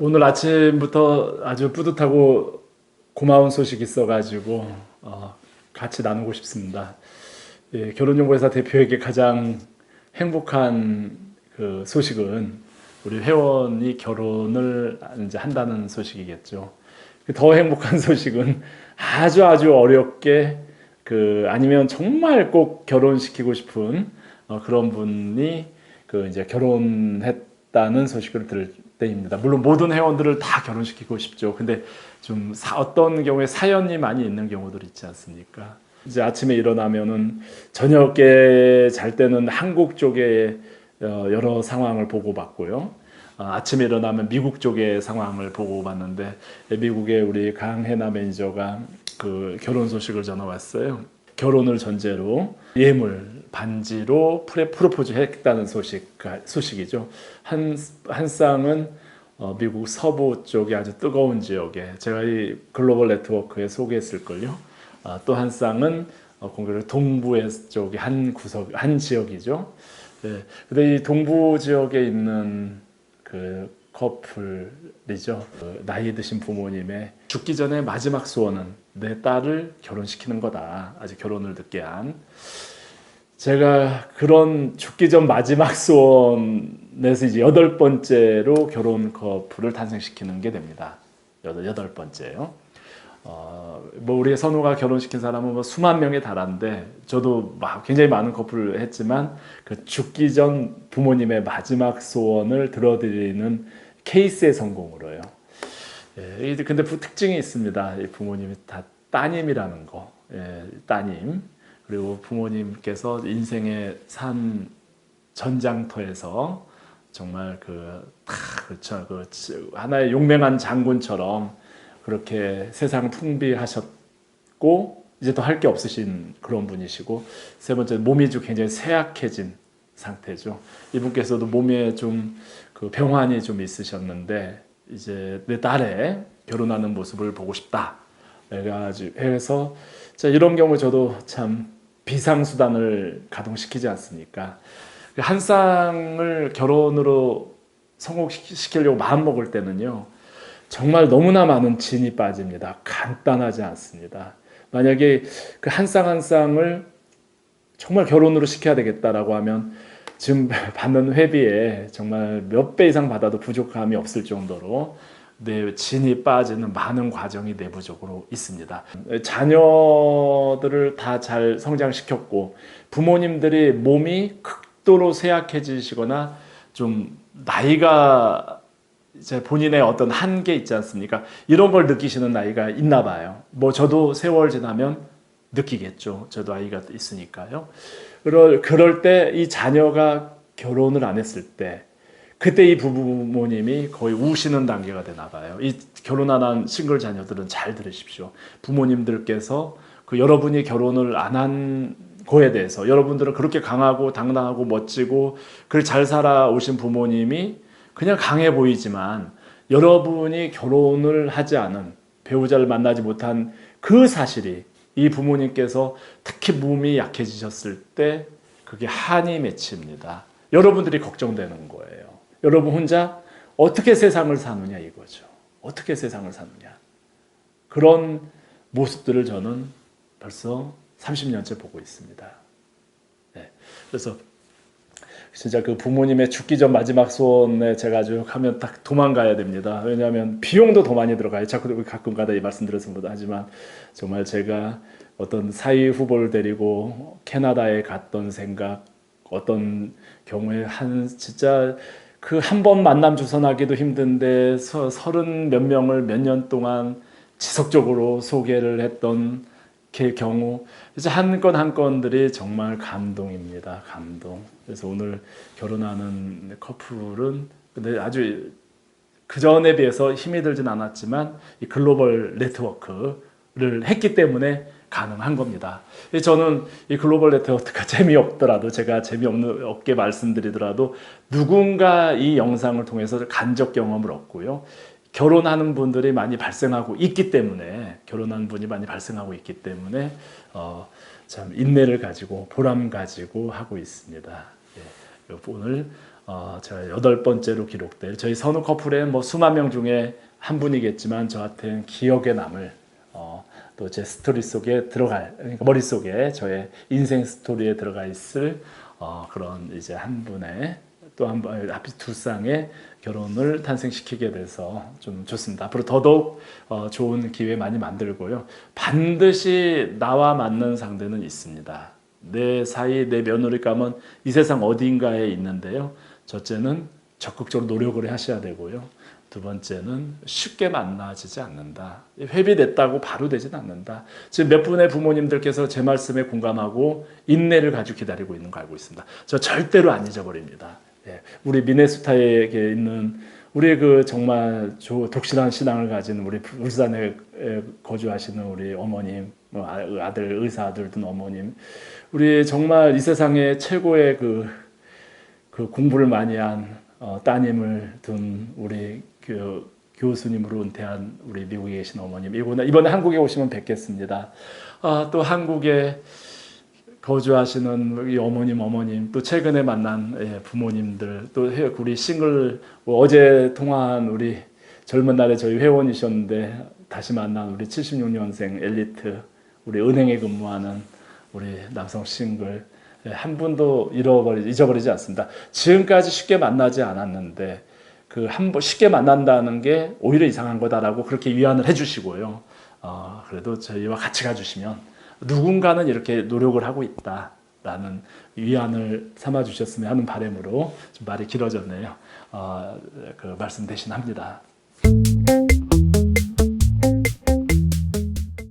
오늘 아침부터 아주 뿌듯하고 고마운 소식이 있어가지고 어, 같이 나누고 싶습니다. 예, 결혼정보회사 대표에게 가장 행복한 그 소식은 우리 회원이 결혼을 이제 한다는 소식이겠죠. 더 행복한 소식은 아주 아주 어렵게 그 아니면 정말 꼭 결혼시키고 싶은 어, 그런 분이 그 이제 결혼했다는 소식을 들을 때입니다. 물론 모든 회원들을 다 결혼시키고 싶죠. 근데 좀 사, 어떤 경우에 사연이 많이 있는 경우들 있지 않습니까? 이제 아침에 일어나면은 저녁에 잘 때는 한국 쪽에 어, 여러 상황을 보고받고요. 어, 아침에 일어나면 미국 쪽의 상황을 보고받는데 미국의 우리 강혜나 매니저가 그 결혼 소식을 전해 왔어요. 결혼을 전제로 예물 반지로 프레 프로포즈 했다는 소식 소식이죠. 한 한 쌍은 어, 미국 서부 쪽에 아주 뜨거운 지역에 제가 이 글로벌 네트워크에 소개했을 걸요. 아, 또한 쌍은 어, 공교롭 동부의 쪽의 한 구석 한 지역이죠. 네. 근데 이 동부 지역에 있는 그 커플이죠. 그 나이 드신 부모님의 죽기 전에 마지막 소원은 내 딸을 결혼시키는 거다. 아직 결혼을 늦게 한. 제가 그런 죽기 전 마지막 소원에서 이제 여덟 번째로 결혼 커플을 탄생시키는 게 됩니다. 여덟, 번째요. 어, 뭐 우리 선우가 결혼시킨 사람은 뭐 수만 명에 달한데 저도 막 굉장히 많은 커플을 했지만 그 죽기 전 부모님의 마지막 소원을 들어드리는 케이스의 성공으로요. 예, 근데 그 특징이 있습니다. 이 부모님이 다 따님이라는 거, 예, 따님 그리고 부모님께서 인생의 산 전장터에서 정말 그 다, 그렇죠. 그 하나의 용맹한 장군처럼 그렇게 세상 풍비하셨고 이제 더 할 게 없으신 그런 분이시고 세 번째 몸이 좀 굉장히 쇠약해진 상태죠. 이분께서도 몸에 좀 그 병환이 좀 있으셨는데 이제 내 딸의 결혼하는 모습을 보고 싶다. 해서 자 이런 경우 저도 참 비상수단을 가동시키지 않습니까? 한 쌍을 결혼으로 성공시키려고 마음 먹을 때는요. 정말 너무나 많은 진이 빠집니다. 간단하지 않습니다. 만약에 그 한 쌍 한 쌍을 정말 결혼으로 시켜야 되겠다라고 하면 지금 받는 회비에 정말 몇 배 이상 받아도 부족함이 없을 정도로 내 진이 빠지는 많은 과정이 내부적으로 있습니다. 자녀들을 다 잘 성장시켰고 부모님들이 몸이 극도로 쇠약해지시거나 좀 나이가 이제 본인의 어떤 한계 있지 않습니까? 이런 걸 느끼시는 나이가 있나 봐요. 뭐 저도 세월 지나면 느끼겠죠. 저도 아이가 있으니까요. 그럴, 그럴 때 이 자녀가 결혼을 안 했을 때 그때 이 부모님이 거의 우시는 단계가 되나 봐요. 이 결혼 안 한 싱글 자녀들은 잘 들으십시오. 부모님들께서 그 여러분이 결혼을 안 한 거에 대해서 여러분들은 그렇게 강하고 당당하고 멋지고 그걸 잘 살아오신 부모님이 그냥 강해 보이지만 여러분이 결혼을 하지 않은 배우자를 만나지 못한 그 사실이 이 부모님께서 특히 몸이 약해지셨을 때 그게 한이 맺힙니다. 여러분들이 걱정되는 거예요. 여러분 혼자 어떻게 세상을 사느냐 이거죠. 어떻게 세상을 사느냐. 그런 모습들을 저는 벌써 30년째 보고 있습니다. 네. 그래서 진짜 그 부모님의 죽기 전 마지막 소원에 제가 아주 하면 딱 도망가야 됩니다. 왜냐하면 비용도 더 많이 들어가요. 자꾸 가끔가다 이 말씀드렸습니다. 하지만 정말 제가 어떤 사회 후보를 데리고 캐나다에 갔던 생각, 어떤 경우에 한 진짜 그 한 번 만남 주선하기도 힘든데 서른 몇 명을 몇 년 동안 지속적으로 소개를 했던 그 경우 이제 한 건 한 건들이 정말 감동입니다. 감동. 그래서 오늘 결혼하는 커플은 근데 아주 그 전에 비해서 힘이 들진 않았지만 이 글로벌 네트워크를 했기 때문에 가능한 겁니다. 저는 이 글로벌 네트워크가 재미없더라도 제가 재미없는 없게 말씀드리더라도 누군가 이 영상을 통해서 간접 경험을 얻고요. 결혼하는 분들이 많이 발생하고 있기 때문에 결혼하는 분이 많이 발생하고 있기 때문에 어, 참 인내를 가지고 보람 가지고 하고 있습니다. 예, 오늘 어, 제가 여덟 번째로 기록될 저희 선우 커플의 뭐 수만 명 중에 한 분이겠지만 저한테는 기억에 남을 어, 또 제 스토리 속에 들어갈 그러니까 머릿속에 저의 인생 스토리에 들어가 있을 어, 그런 이제 한 분의 또 한 번 앞에 두 쌍의 결혼을 탄생시키게 돼서 좀 좋습니다. 앞으로 더더욱 어, 좋은 기회 많이 만들고요. 반드시 나와 맞는 상대는 있습니다. 내 사이 내 며느리감은 이 세상 어디인가에 있는데요. 첫째는 적극적으로 노력을 하셔야 되고요. 두 번째는 쉽게 만나지지 않는다. 회비됐다고 바로 되진 않는다. 지금 몇 분의 부모님들께서 제 말씀에 공감하고 인내를 가지고 기다리고 있는 거 알고 있습니다. 저 절대로 안 잊어버립니다. 예, 우리 미네소타에 있는 우리 그 정말 조- 독실한 신앙을 가진 우리 울산에 에, 거주하시는 우리 어머님, 뭐 아- 아들 의사 아들 둔 어머님, 우리 정말 이 세상에 최고의 그, 그 공부를 많이 한 어, 따님을 둔 우리 그 교수님으로 은퇴한 우리 미국에 계신 어머님 이번에 한국에 오시면 뵙겠습니다. 아, 또 한국에 거주하시는 어머님, 어머님, 또 최근에 만난 예, 부모님들, 또 해- 우리 싱글 뭐 어제 통화한 우리 젊은 날에 저희 회원이셨는데 다시 만난 우리 76년생 엘리트, 우리 은행에 근무하는 우리 남성 싱글 예, 한 분도 잃어버리 잊어버리지 않습니다. 지금까지 쉽게 만나지 않았는데 그 한 번 쉽게 만난다는 게 오히려 이상한 거다라고 그렇게 위안을 해주시고요. 어, 그래도 저희와 같이 가주시면 누군가는 이렇게 노력을 하고 있다라는 위안을 삼아 주셨으면 하는 바람으로 좀 말이 길어졌네요. 어, 그 말씀 대신합니다.